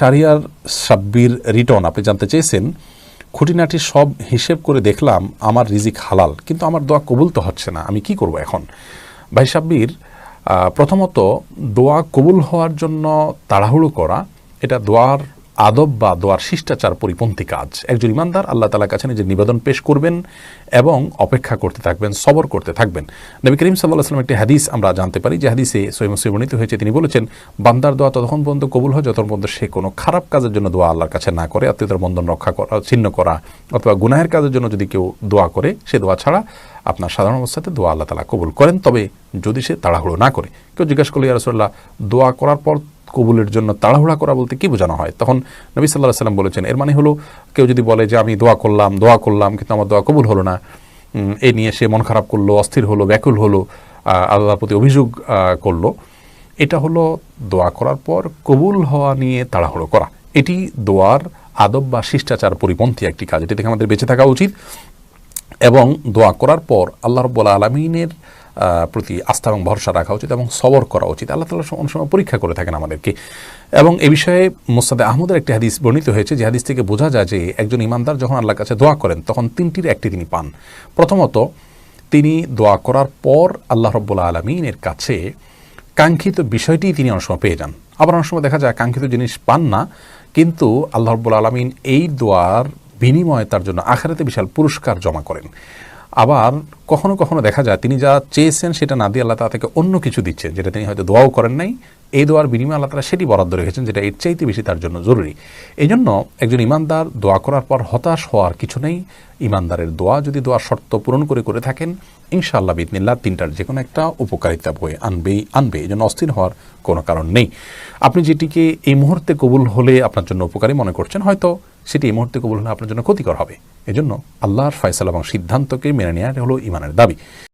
Shahriar Sabbir return আপনি জানতে চেয়েছেন, খুঁটিনাটি সব হিসেব করে দেখলাম আমার রিজিক হালাল, কিন্তু আমার দোয়া কবুল তো হচ্ছে না, আমি কি করব এখন? ভাই সাব্বির প্রথমত দোয়া কবুল হওয়ার জন্য তাড়াহুড়ো করা, এটা দোয়ার আদব বা দোয়ার শিষ্টাচার পরিপন্থী কাজ। একজন ইমানদার আল্লাহ তালার কাছে নিজের নিবেদন পেশ করবেন এবং অপেক্ষা করতে থাকবেন, সবর করতে থাকবেন। নবী করিম সাল্লাহ সাল্লাম একটি হাদিস আমরা জানতে পারি, যে হাদিসে সৈমসে বর্ণিত হয়েছে, তিনি বলেছেন, বান্দার দোয়া ততক্ষণ পর্যন্ত কবুল হয়, যতক্ষণ পর্যন্ত সে কোনো খারাপ কাজের জন্য দোয়া আল্লাহর কাছে না করে, আত্মীয়তার বন্ধন রক্ষা করা, ছিন্ন করা অথবা গুনাহের কাজের জন্য যদি কেউ দোয়া করে, সে দোয়া ছাড়া আপনার সাধারণ অবস্থাতে দোয়া আল্লাহ তালা কবুল করেন। তবে যদি সে তাড়াহুড়ো না করে, কেউ জিজ্ঞাসা করলে ইয়ারসোল্লাহ দোয়া করার পর কবুলের জন্য তাড়াহুড়া করা বলতে কি বোঝানো হয়? তখন নবী সাল্লাহ সাল্লাম বলেছেন, এর মানে হলো কেউ যদি বলে যে আমি দোয়া করলাম দোয়া করলাম, কিন্তু আমার দোয়া কবুল হলো না এ নিয়ে সে মন খারাপ করল, অস্থির হলো, ব্যাকুল হলো আল্লাহর প্রতি অভিযোগ করল। এটা হলো দোয়া করার পর কবুল হওয়া নিয়ে তাড়াহুড়ো করা। এটি দোয়ার আদব বা শিষ্টাচার পরিপন্থী একটি কাজ। এটি থেকে আমাদের বেঁচে থাকা উচিত। এবং দোয়া করার পর আল্লাহ রব্বুল আলমিনের প্রতি আস্থা এবং ভরসা রাখা উচিত এবং সবর করা উচিত। আল্লাহ তালা অনেক সময় পরীক্ষা করে থাকেন আমাদেরকে। এবং এ বিষয়ে মোস্তাদে আহমদের একটি হাদিস বর্ণিত হয়েছে, যে হাদিস থেকে বোঝা যায় যে একজন ইমানদার যখন আল্লাহর কাছে দোয়া করেন, তখন তিনটির একটি তিনি পান। প্রথমত, তিনি দোয়া করার পর আল্লাহ রব্বুল আলমিনের কাছে কাঙ্ক্ষিত বিষয়টি তিনি অনেক সময় পেয়ে যান। আবার অনেক সময় দেখা যায় কাঙ্ক্ষিত জিনিস পান না, কিন্তু আল্লাহ রব্বুল আলমিন এই দোয়ার বিনিময়ে তার জন্য আখেরাতে বিশাল পুরস্কার জমা করেন। আবার কখনো কখনো দেখা যায় তিনি যা চেয়েছেন সেটা না দিয়ে আল্লাহ তালা থেকে অন্য কিছু দিচ্ছেন, যেটা তিনি হয়তো দোয়াও করেন নাই। এই দোয়ার বিনিময়ে আল্লাহ তালা সেটি বরাদ্দ রেখেছেন, যেটা এর চাইতে বেশি তার জন্য জরুরি। এই জন্য একজন ইমানদার দোয়া করার পর হতাশ হওয়ার কিছু নেই। ইমানদারের দোয়া যদি দোয়ার শর্ত পূরণ করে করে থাকেন, ইনশাআল্লাহ বিদিনিল্লাহ তিনটার যে কোনো একটা উপকারিতা বয়ে আনবেই আনবে। এই জন্য অস্থির হওয়ার কোনো কারণ নেই। আপনি যেটিকে এই মুহূর্তে কবুল হলে আপনার জন্য উপকারী মনে করছেন, হয়তো সেটি এই মুহূর্তে কবুল হলে আপনার জন্য ক্ষতিকর হবে। এজন্য আল্লাহর ফয়সাল এবং সিদ্ধান্তকে মেনে নেওয়া হলো ইমানের দাবি।